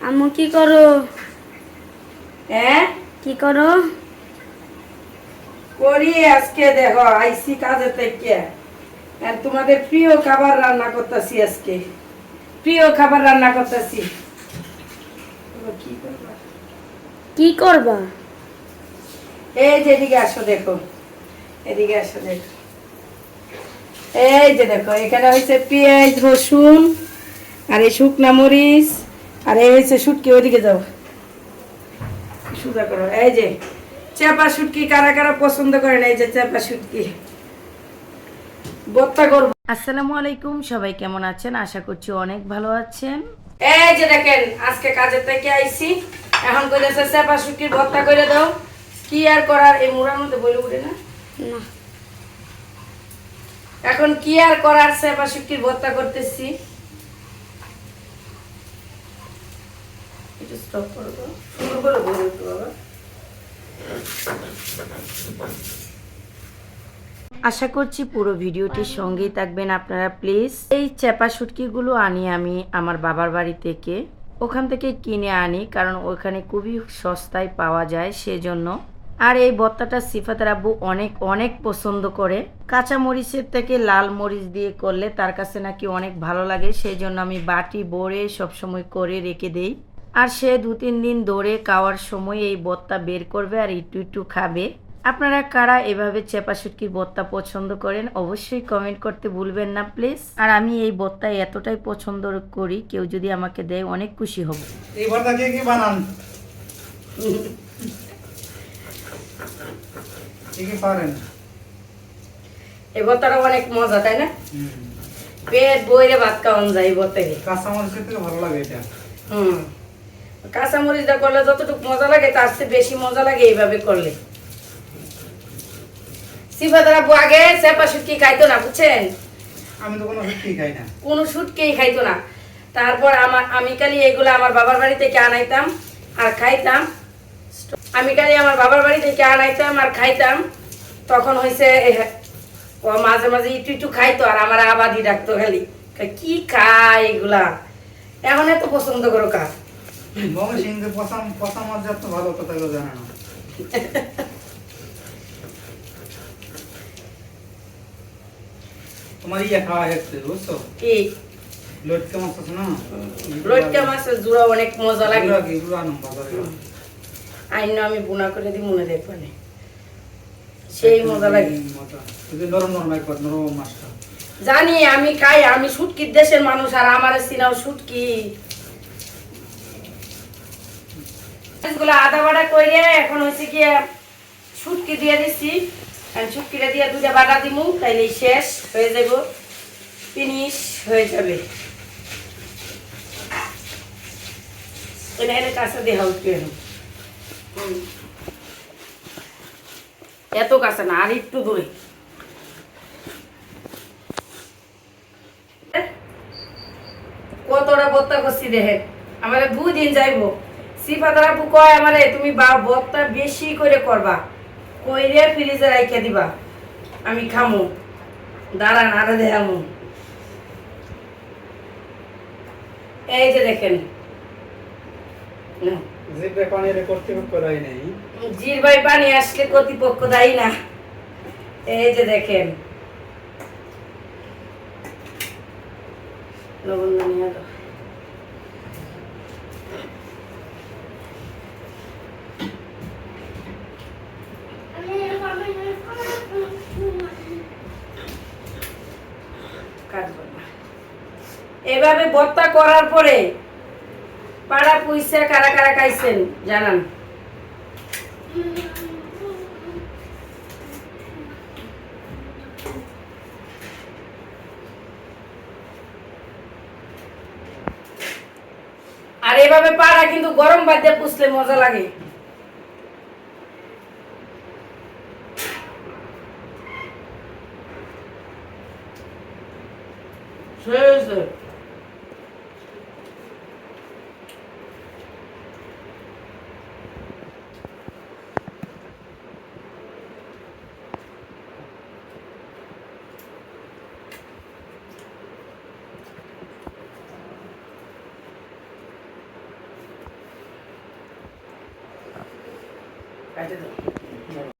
আম্মু কি করো? হ্যাঁ? কি করো? করি আজকে দেখো আইসি কাজে থেকে। আর তোমাদের প্রিয় খাবার রান্না করতেছি আজকে। প্রিয় খাবার রান্না করতেছি। কি করবা? কি করবা? এই যে এদিকে আসো দেখো। এদিকে আসো দেখো। এই যে দেখো এখানে হয়েছে পেঁয়াজ রসুন আর এই শুকনা মরিচ। আর এই হয়েছে শুটকি ওইদিকে যাও। সুদা করো এই যে চেপা শুটকি কারা কারা পছন্দ করেন এই যে চেপা শুটকি বত্তা করব। আসসালামু আলাইকুম সবাই কেমন আছেন? আশা করছি অনেক ভালো আছেন। এই যে দেখেন আজকে কাজের থেকে আইছি। এখন কইতেছে চেপা শুটকির ভর্তা করে দাও। কি আর করার এই মুড়ার মধ্যে বলে উঠে না? না। এখন কি আর করার চেপা শুটকির ভর্তা করতেছি। করো সুন্দর করে বাবা। আশা করছি পুরো ভিডিওটির সঙ্গেই থাকবেন আপনারা, প্লিজ। এই চেপা শুটকিগুলো আনি আমি আমার বাবার বাড়ি থেকে। ওখান থেকে কিনে আনি, কারণ ওখানে খুবই সস্তায় পাওয়া যায় সেজন্য। আর এই ভর্তাটা সিফাতের আব্বু অনেক অনেক পছন্দ করে। কাঁচা মরিচের থেকে লাল মরিচ দিয়ে করলে তার কাছে নাকি অনেক ভালো লাগে সেই জন্য আমি বাটি বড়ে সবসময় করে রেখে দেই। আর সে দু তিন দিন দৌড়ে খাওয়ার সময় এই ভর্তা বের করবে আর একটু একটু খাবে। আপনারা কারা এভাবে চেপা শুটকির ভর্তা পছন্দ করেন অবশ্যই কমেন্ট করতে ভুলবেন না প্লিজ আর আমি এই ভর্তা এতটাই পছন্দ করি কেউ যদি আমাকে দেয় অনেক খুশি হব। এই ভর্তা কে কি বানান? পারেন? এই ভর্তাটা অনেক মজা তাই না? পেট বইরে ভাত খাওয়ান যায় এই ভর্তা কাঁচা মরিচের থেকে ভালো লাগে এটা। হুম। কাঁচা মরিচটা করলে যতটুকু মজা লাগে তার চেয়ে বেশি মজা লাগে এইভাবে করলে। আগে চেপা শুটকি খাইতো না বুঝছেন? আমি তো কোনো সত্যি খাই না। কোনো শুটকেই খাইতো না। তারপর আমার আমি খালি এগুলো আমার বাবার বাড়ি থেকে আনাইতাম আর খাইতাম। আমি খালি আমার বাবার বাড়ি থেকে আনাইতাম আর খাইতাম। তখন হয়েছে ও মাঝে মাঝে একটু একটু খাইতো আর আমার আবাদি ডাকতো খালি। কি খায় এগুলা? এখন এত পছন্দ করো কা পচা মাছ ভালো কথা কেউ জানে না। তোমার ইয়ে খাওয়া হচ্ছে বুঝছ? কি? লটকে মাছ আছে না? মাছের জুড়া অনেক মজা লাগে। কি? বাজারে আইন আমি বুনা করে দিই মনে দেখবানে সেই মজা লাগে। নরম নরম একবার নরম মাছটা। জানি আমি খাই আমি শুটকির দেশের মানুষ আর আমার সিনাও শুটকি গুলো আদা বাটা করে এখন হচ্ছে কি শুটকি দিয়ে শুটকিটা দিয়ে দুটা বাটা দিমু, তাইলে শেষ হয়ে যাব ফিনিশ হয়ে যাবে। এত কাঁচা না, আর একটু দূরে। কতটা বত্তা করছি দেখে আমার দুদিন যাইবো। সিফাতারা পু কয় আমারে তুমি বা বত্তা বেশি করে করবা। কইরে ফ্রিজে রাইখে দিবা। আমি খামু। দাঁড়ান আরে দেখামু এই যে দেখেন। নাও। যে বেকানের কর্তৃপক্ষ রায় নেই। জির ভাই পানি আসলে কর্তৃপক্ষ দায়ী না। এই যে দেখেন। লবণ নিয়ে কাটবো না। এভাবে বত্তা করার পরে পাড়া পুইসা কারা কারা খাইছেন জানান আর এভাবে পাড়া কিন্তু গরম ভাত দিয়ে পুষলে মজা লাগে Sözü. Kaçırdım.